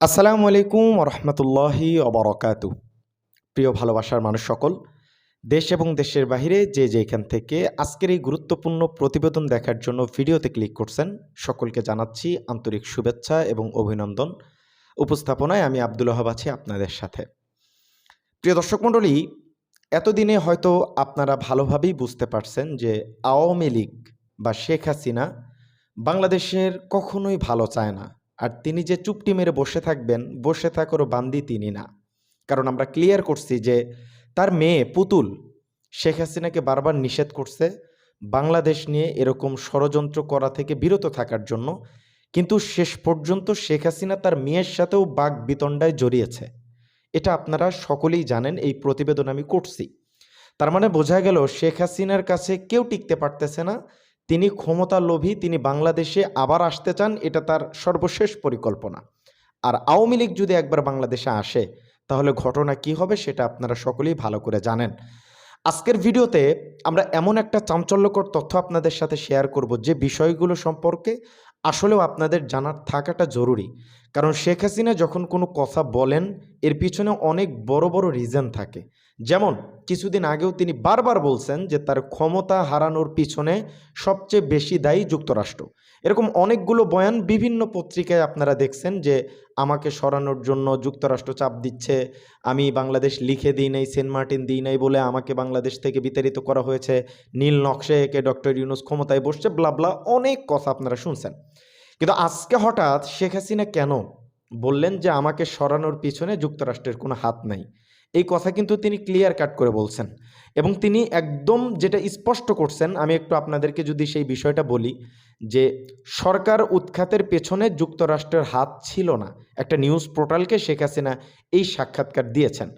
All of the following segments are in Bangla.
আসসালামু আলাইকুম রহমতুল্লাহি অবরকাতু প্রিয় ভালোবাসার মানুষ সকল, দেশ এবং দেশের বাহিরে যে যেখান থেকে আজকের এই গুরুত্বপূর্ণ প্রতিবেদন দেখার জন্য ভিডিওতে ক্লিক করছেন, সকলকে জানাচ্ছি আন্তরিক শুভেচ্ছা এবং অভিনন্দন। উপস্থাপনায় আমি আব্দুল ওহাব আছি আপনাদের সাথে। প্রিয় দর্শক মণ্ডলী, এতদিনে হয়তো আপনারা ভালোভাবেই বুঝতে পারছেন যে আওয়ামী লীগ বা শেখ হাসিনা বাংলাদেশের কখনোই ভালো চায় না। আর তিনি যে চুপটি মেরে বসে থাকবেন, বসে থাকারও বান্দি তিনি না। কারণ আমরা ক্লিয়ার করছি যে তার মেয়ে পুতুল, শেখ হাসিনাকে বারবার নিষেধ করছে বাংলাদেশ নিয়ে এরকম ষড়যন্ত্র করা থেকে বিরত থাকার জন্য। কিন্তু শেষ পর্যন্ত শেখ হাসিনা তার মেয়ের সাথেও বাঘ বিতণ্ডায় জড়িয়েছে। এটা আপনারা সকলেই জানেন, এই প্রতিবেদন আমি করছি। তার মানে বোঝা গেল শেখ হাসিনার কাছে কেউ টিকতে পারতেছে না তিনি ক্ষমতা লোভী, তিনি বাংলাদেশে আবার আসতে চান, এটা তার সর্বশেষ পরিকল্পনা। আর আওয়ামী লীগ যদি একবার বাংলাদেশে আসে, তাহলে ঘটনা কি হবে সেটা আপনারা সকলেই ভালো করে জানেন। আজকের ভিডিওতে আমরা এমন একটা চাঞ্চল্যকর তথ্য আপনাদের সাথে শেয়ার করব যে বিষয়গুলো সম্পর্কে আসলেও আপনাদের জানার থাকাটা জরুরি। কারণ শেখ হাসিনা যখন কোনো কথা বলেন, এর পিছনে অনেক বড় বড় রিজন থাকে। যেমন, কিছুদিন আগেও তিনি বারবার বলছেন যে তার ক্ষমতা হারানোর পিছনে সবচেয়ে বেশি দায়ী যুক্তরাষ্ট্র। এরকম অনেকগুলো বয়ান বিভিন্ন পত্রিকায় আপনারা দেখছেন যে আমাকে সরানোর জন্য যুক্তরাষ্ট্র চাপ দিচ্ছে, আমি বাংলাদেশ লিখে দিই নাই, সেন্ট মার্টিন দিই নাই বলে আমাকে বাংলাদেশ থেকে বিতাড়িত করা হয়েছে, নীল নকশে একে ডক্টর ইউনুস ক্ষমতায় বসছে ব্লাবলা অনেক কথা আপনারা শুনছেন। কিন্তু আজকে হঠাৎ শেখ হাসিনা কেন বললেন যে আমাকে সরানোর পিছনে যুক্তরাষ্ট্রের কোনো হাত নাই? এই কথা কিন্তু তিনি ক্লিয়ার কাট করে বলছেন। এবং তিনি একদম যেটা স্পষ্ট করছেন, আমি একটু আপনাদেরকে যদি সেই বিষয়টা বলি, যে সরকার উৎখাতের পেছনে যুক্তরাষ্ট্রের হাত ছিল না। একটা নিউজ পোর্টালকে শেখ হাসিনা এই সাক্ষাৎকার দিয়েছেন।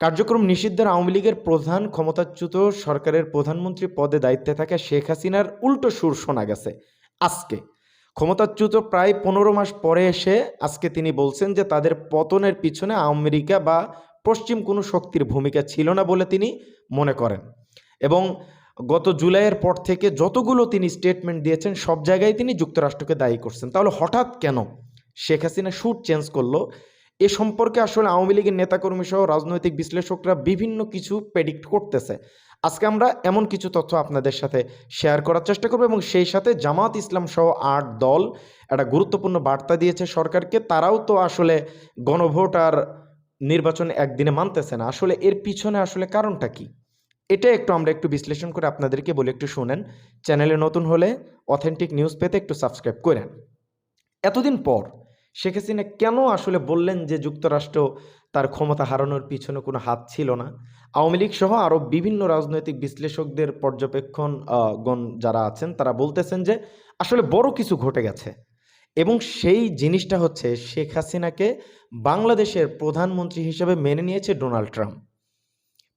কার্যক্রম নিষিদ্ধের আওয়ামী লীগের প্রধান ক্ষমতাচ্যুত সরকারের প্রধানমন্ত্রী পদে দায়িত্বে থাকা শেখ হাসিনার উল্টো সুর শোনা গেছে আজকে। ক্ষমতাচ্যুত প্রায় পনেরো মাস পরে এসে আজকে তিনি বলছেন যে তাদের পতনের পিছনে আমেরিকা বা পশ্চিম কোনো শক্তির ভূমিকা ছিল না বলে তিনি মনে করেন। এবং গত জুলাইয়ের পর থেকে যতগুলো তিনি স্টেটমেন্ট দিয়েছেন, সব জায়গায় তিনি যুক্তরাষ্ট্রকে দায়ী করছেন। তাহলে হঠাৎ কেন শেখ হাসিনা শুট চেঞ্জ করল? এ সম্পর্কে আসলে আওয়ামী লীগের নেতাকর্মী সহ রাজনৈতিক বিশ্লেষকরা বিভিন্ন কিছু প্রেডিক্ট করতেছে। আজকে আমরা এমন কিছু তথ্য আপনাদের সাথে শেয়ার করার চেষ্টা করব এবং সেই সাথে জামাত ইসলাম সহ আট দল একটা গুরুত্বপূর্ণ বার্তা দিয়েছে সরকারকে। তারাও তো আসলে গণভোট আর নির্বাচন একদিনে মানতেছে না। আসলে এর পিছনে আসলে কারণটা কি? এটা একটু আমরা একটু বিশ্লেষণ করে আপনাদেরকে বলে একটু শুনেন। চ্যানেলে নতুন হলে অথেন্টিক নিউজ পেতে একটু সাবস্ক্রাইব করেন। এতদিন পর শেখ হাসিনা কেন আসলে বললেন যে যুক্তরাষ্ট্র তার ক্ষমতা হারানোর পিছনে কোনো হাত ছিল না? আওয়ামী লীগ সহ আরও বিভিন্ন রাজনৈতিক বিশ্লেষকদের পর্যবেক্ষণ গণ যারা আছেন, তারা বলতেছেন যে আসলে বড় কিছু ঘটে গেছে। এবং সেই জিনিসটা হচ্ছে শেখ হাসিনাকে বাংলাদেশের প্রধানমন্ত্রী হিসেবে মেনে নিয়েছে ডোনাল্ড ট্রাম্প।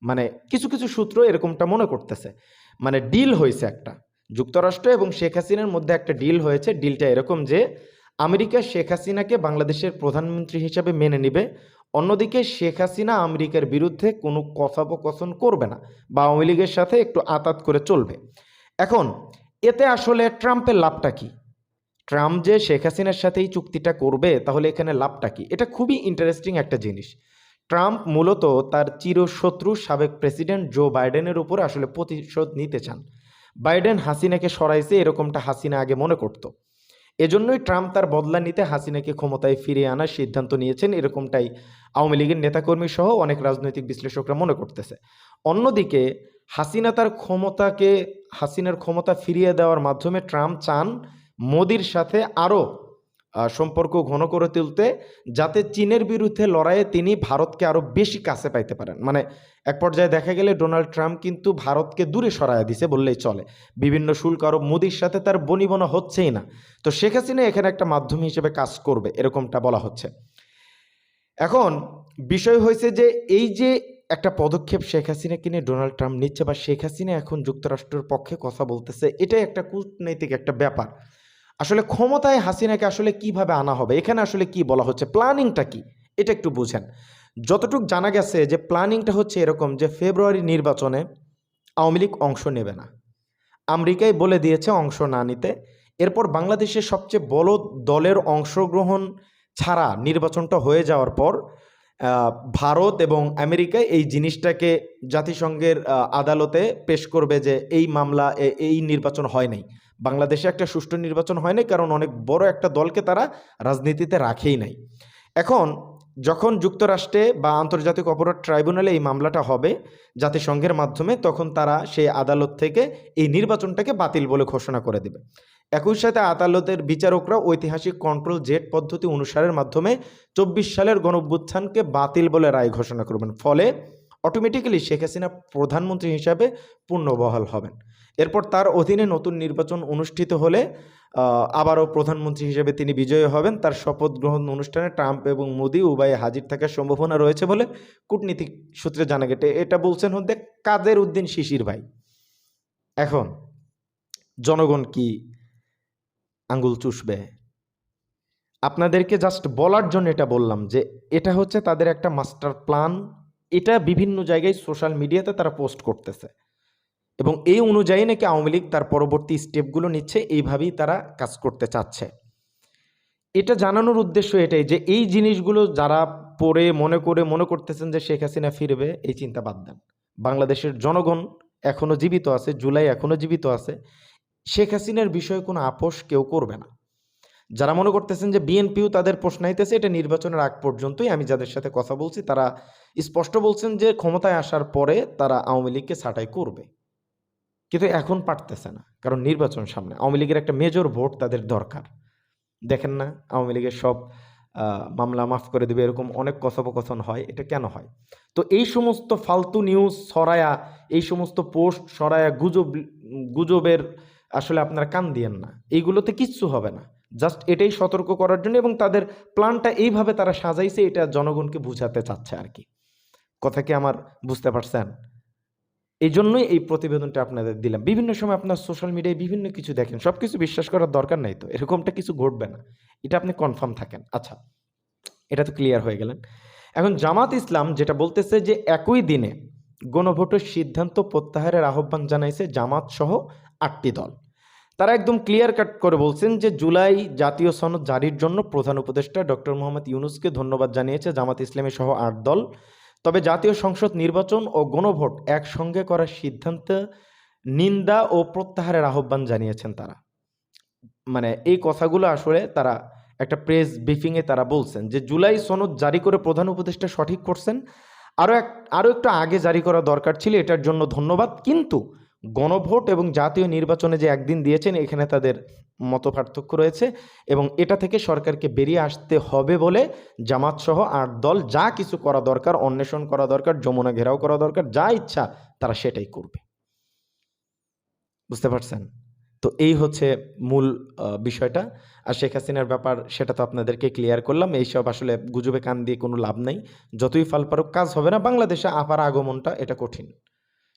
মানে কিছু কিছু সূত্র এরকমটা মনে করতেছে। মানে ডিল হয়েছে একটা। যুক্তরাষ্ট্র এবং শেখ হাসিনার মধ্যে একটা ডিল হয়েছে। ডিলটা এরকম যে, আমেরিকা শেখ হাসিনাকে বাংলাদেশের প্রধানমন্ত্রী হিসাবে মেনে নিবে, অন্যদিকে শেখ হাসিনা আমেরিকার বিরুদ্ধে কোনো কথোপকথন করবে না বা আওয়ামী লীগের সাথে একটু আতাত করে চলবে। এখন, এতে আসলে ট্রাম্পের লাভটা কি? ট্রাম্প যে শেখ হাসিনার সাথে এই চুক্তিটা করবে, তাহলে এখানে লাভটা কি? এটা খুবই ইন্টারেস্টিং একটা জিনিস। ট্রাম্প মূলত তার চিরশত্রু সাবেক প্রেসিডেন্ট জো বাইডেনের উপর আসলে প্রতিশোধ নিতে চান। বাইডেন হাসিনাকে সরাইছে, এরকমটা হাসিনা আগে মনে করত। এজন্যই ট্রাম্প তার বদলা নিতে হাসিনাকে ক্ষমতায় ফিরিয়ে আনার সিদ্ধান্ত নিয়েছেন, এরকমটাই আওয়ামী লীগের নেতাকর্মী সহ অনেক রাজনৈতিক বিশ্লেষকরা মনে করতেছে। অন্যদিকে, হাসিনা তার ক্ষমতাকে, হাসিনার ক্ষমতা ফিরিয়ে দেওয়ার মাধ্যমে ট্রাম্প চান মোদির সাথে আরও সম্পর্ক ঘন করে তুলতে, যাতে চীনের বিরুদ্ধে লড়াইয়ে তিনি ভারতকে আরও বেশি কাছে পাইতে পারেন। মানে এক পর্যায়ে দেখা গেলে ডোনাল্ড ট্রাম্প কিন্তু ভারতকে দূরে সরায় দিছে বললেই চলে। বিভিন্ন শুল্ক আরব মোদির সাথে তার বনিবনা হচ্ছেই না। তো শেখ হাসিনা এখানে একটা মাধ্যম হিসেবে কাজ করবে, এরকমটা বলা হচ্ছে। এখন বিষয় হয়েছে যে, এই যে একটা পদক্ষেপ শেখ হাসিনাকে নিয়ে ডোনাল্ড ট্রাম্প নিচ্ছে বা শেখ হাসিনা এখন যুক্তরাষ্ট্রের পক্ষে কথা বলতেছে, এটাই একটা কূটনৈতিক একটা ব্যাপার। আসলে ক্ষমতায় হাসিনাকে আসলে কীভাবে আনা হবে? এখানে আসলে কি বলা হচ্ছে? প্ল্যানিংটা কি? এটা একটু বুঝেন। যতটুক জানা গেছে যে প্ল্যানিংটা হচ্ছে এরকম যে ফেব্রুয়ারি নির্বাচনে আওয়ামী লীগ অংশ নেবে না। আমেরিকাই বলে দিয়েছে অংশ না নিতে। এরপর বাংলাদেশের সবচেয়ে বড় দলের অংশগ্রহণ ছাড়া নির্বাচনটা হয়ে যাওয়ার পর ভারত এবং আমেরিকায় এই জিনিসটাকে জাতিসংঘের আদালতে পেশ করবে যে এই মামলা এই নির্বাচন হয় নাই। বাংলাদেশে একটা সুষ্ঠু নির্বাচন হয় নাই, কারণ অনেক বড় একটা দলকে তারা রাজনীতিতে রাখেই নাই। এখন যখন যুক্তরাষ্ট্রে বা আন্তর্জাতিক অপরাধ ট্রাইব্যুনালে এই মামলাটা হবে জাতিসংঘের মাধ্যমে, তখন তারা সেই আদালত থেকে এই নির্বাচনটাকে বাতিল বলে ঘোষণা করে দেবে। একই সাথে আদালতের বিচারকরা ঐতিহাসিক কন্ট্রোল জেট পদ্ধতি অনুসারের মাধ্যমে চব্বিশ সালের গণঅভ্যুত্থানকে বাতিল বলে রায় ঘোষণা করবেন। ফলে অটোমেটিক্যালি শেখ হাসিনা প্রধানমন্ত্রী হিসাবে পূর্ণবহাল হবেন। এরপর তার অধীনে নতুন নির্বাচন অনুষ্ঠিত হলে আবারও প্রধানমন্ত্রী হিসেবে তিনি বিজয়ী হবেন। তার শপথ গ্রহণ অনুষ্ঠানে ট্রাম্প এবং মোদি উভয়ে হাজির থাকার সম্ভাবনা রয়েছে বলে কূটনীতিক সূত্রে জানা গেছে। এটা বলছেন হচ্ছে কাদের উদ্দিন শিশির ভাই। এখন, জনগণ কি আঙ্গুল চুষবে? আপনাদেরকে জাস্ট বলার জন্য এটা বললাম যে, এটা হচ্ছে তাদের একটা মাস্টার প্ল্যান এটা বিভিন্ন জায়গায় সোশ্যাল মিডিয়াতে তারা পোস্ট করতেছে। এবং এই অনুযায়ী নাকি আওয়ামী লীগ তার পরবর্তী স্টেপগুলো নিচ্ছে, এইভাবেই তারা কাজ করতে চাচ্ছে। এটা জানানোর উদ্দেশ্য এটাই যে এই জিনিসগুলো যারা পড়ে, মনে করে, মনে করতেছেন যে শেখ হাসিনা ফিরবে, এই চিন্তা বাদ দেন। বাংলাদেশের জনগণ এখনও জীবিত আছে, জুলাই এখনও জীবিত আছে। শেখ হাসিনার বিষয়ে কোনো আপোষ কেউ করবে না। যারা মনে করতেছেন যে বিএনপিও তাদের প্রশ্ন আইতেছে, এটা নির্বাচনের আগ পর্যন্তই আমি যাদের সাথে কথা বলছি, তারা স্পষ্ট বলছেন যে ক্ষমতায় আসার পরে তারা আওয়ামী লীগকে ছাঁটাই করবে। কিন্তু এখন পারতেছে না, কারণ নির্বাচন সামনে। আওয়ামী লীগের একটা মেজর ভোট তাদের দরকার। দেখেন না, আওয়ামী লীগের সব মামলা মাফ করে দেবে, এরকম অনেক কথোপকথন হয়, এটা কেন হয়? তো এই সমস্ত ফালতু নিউজ সরায়া এই সমস্ত পোস্ট সরায়া গুজব, গুজবের আসলে আপনারা কান দিয়েন না। এইগুলোতে কিচ্ছু হবে না। জাস্ট এটাই সতর্ক করার জন্য এবং তাদের প্ল্যানটা এইভাবে তারা সাজাইছে, এটা জনগণকে বুঝাতে চাচ্ছে আর কি। কথা কি আমার বুঝতে পারছেন? এই জন্যই এই প্রতিবেদনটা আপনাদের দিলাম। বিভিন্ন সময় আপনার সোশ্যাল মিডিয়ায় বিভিন্ন কিছু দেখেন সব কিছু বিশ্বাস করার দরকার নাই তো, এরকমটা কিছু ঘটবে না। এটা আপনি কনফার্ম থাকেন। আচ্ছা এটা তো ক্লিয়ার হয়ে গেলেন। এখন জামাত ইসলাম যেটা বলতেছে যে, একই দিনে গণভোটের সিদ্ধান্ত প্রত্যাহারের আহ্বান জানাইছে জামাত সহ আটটি দল। তারা একদম ক্লিয়ার কাট করে বলছেন যে, জুলাই জাতীয় সনদ জারির জন্য প্রধান উপদেষ্টা ডক্টর মোহাম্মদ ইউনুসকে ধন্যবাদ জানিয়েছে জামাত ইসলামী সহ আট দল। তবে জাতীয় সংসদ নির্বাচন ও গণভোট একসঙ্গে করার সিদ্ধান্ত নিন্দা ও প্রত্যাহারের আহ্বান জানিয়েছেন তারা। মানে এই কথাগুলো আসলে তারা একটা প্রেস ব্রিফিংয়ে তারা বলছেন যে, জুলাই সনদ জারি করে প্রধান উপদেষ্টা সঠিক করছেন। আরও এক আরও একটু আগে জারি করা দরকার ছিল, এটার জন্য ধন্যবাদ। কিন্তু গণভোট এবং জাতীয় নির্বাচনে যে একদিন দিয়েছেন, এখানে তাদের মত পার্থক্য রয়েছে এবং এটা থেকে সরকারকে বেরিয়ে আসতে হবে বলে জামাত সহ আট দল যা কিছু করা দরকার, অন্বেষণ করা দরকার, যমুনা ঘেরাও করা দরকার, যা ইচ্ছা তারা সেটাই করবে। বুঝতে পারছেন? তো এই হচ্ছে মূল বিষয়টা। আর শেখ হাসিনার ব্যাপার, সেটা তো আপনাদেরকে ক্লিয়ার করলাম। এইসব আসলে গুজবে কান দিয়ে কোনো লাভ নাই। যতই ফাল পারুক, কাজ হবে না। বাংলাদেশে আপার আগমনটা এটা কঠিন।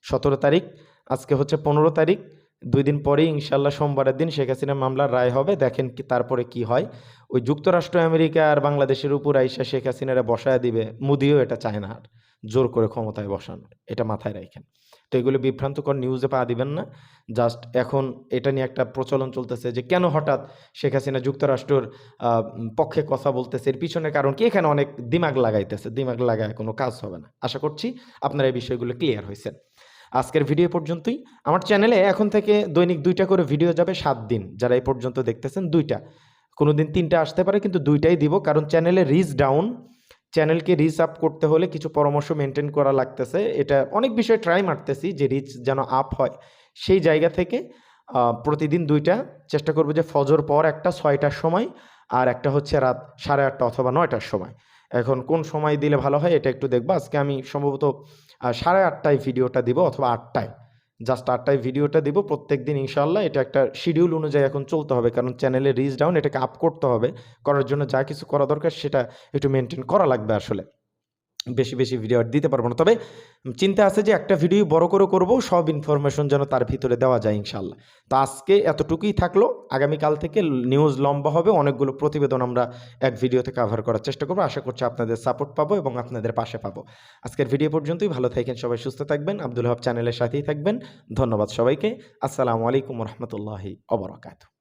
সতেরো তারিখ, আজকে হচ্ছে পনেরো তারিখ, দুই দিন পরেই ইনশাল্লাহ সোমবারের দিন শেখ হাসিনা মামলার রায় হবে, দেখেন কি তারপরে কি হয়। ওই যুক্তরাষ্ট্র, আমেরিকা আর বাংলাদেশের উপর আইসা শেখ হাসিনারা বসায় দিবে, মুদিও এটা চায় না আর। জোর করে ক্ষমতায় বসানোর এটা মাথায় রাখেন। তো এগুলো বিভ্রান্তকর নিউজে পা দিবেন না জাস্ট এখন এটা নিয়ে একটা প্রচলন চলতেছে যে কেন হঠাৎ শেখ হাসিনা যুক্তরাষ্ট্রের পক্ষে কথা বলতেছে, এর পিছনে কারণ কি? এখানে অনেক দিমাগ লাগাইতেছে, দিমাগ লাগায় কোনো কাজ হবে না। আশা করছি আপনারা এই বিষয়গুলো ক্লিয়ার হয়েছেন। আজকের ভিডিও পর্যন্তই। আমার চ্যানেলে এখন থেকে দৈনিক দুইটা করে ভিডিও যাবে সাত দিন। যারা এই পর্যন্ত দেখতেছেন দুইটা। কোনো দিন তিনটা আসতে পারে, কিন্তু দুইটাই দিব। কারণ চ্যানেলে রিচ ডাউন চ্যানেলকে রিচ আপ করতে হলে কিছু পরামর্শ মেনটেন করা লাগতেছে। এটা অনেক বিষয় ট্রাই মারতেছি যে রিচ যেন আপ হয়। সেই জায়গা থেকে প্রতিদিন দুইটা। চেষ্টা করব যে ফজর পর একটা ছয়টার সময় আর একটা হচ্ছে রাত সাড়ে আটটা অথবা নয়টার সময়। এখন কোন সময় দিলে ভালো হয় এটা একটু দেখব। আজকে আমি সম্ভবত সাড়ে আটটায় ভিডিওটা দিব অথবা আটটায়। জাস্ট আটটায় ভিডিওটা দিব প্রত্যেক দিন ইনশাল্লাহ এটা একটা শিডিউল অনুযায়ী এখন চলতে হবে, কারণ চ্যানেলে রিচ ডাউন এটাকে আপ করতে হবে। করার জন্য যা কিছু করা দরকার সেটা একটু মেনটেন করা লাগবে আসলে। বেশি বেশি ভিডিও দিতে পারব না। তবে চিন্তা আছে যে একটা ভিডিও বড় করে করব, সব ইনফরমেশন যেন তার ভিতরে দেওয়া যায় ইনশাল্লাহ তো আজকে এতটুকুই থাকল। আগামীকাল থেকে নিউজ লম্বা হবে, অনেকগুলো প্রতিবেদন আমরা এক ভিডিওতে কভার করার চেষ্টা করব। আশা করছি আপনাদের সাপোর্ট পাবো এবং আপনাদের পাশে পাবো। আজকের ভিডিও পর্যন্তই, ভালো থাকেন সবাই, সুস্থ থাকবেন। আব্দুল হক চ্যানেলের সাথেই থাকবেন। ধন্যবাদ সবাইকে। আসসালামু আলাইকুম রহমতুল্লাহি অবরাকাতু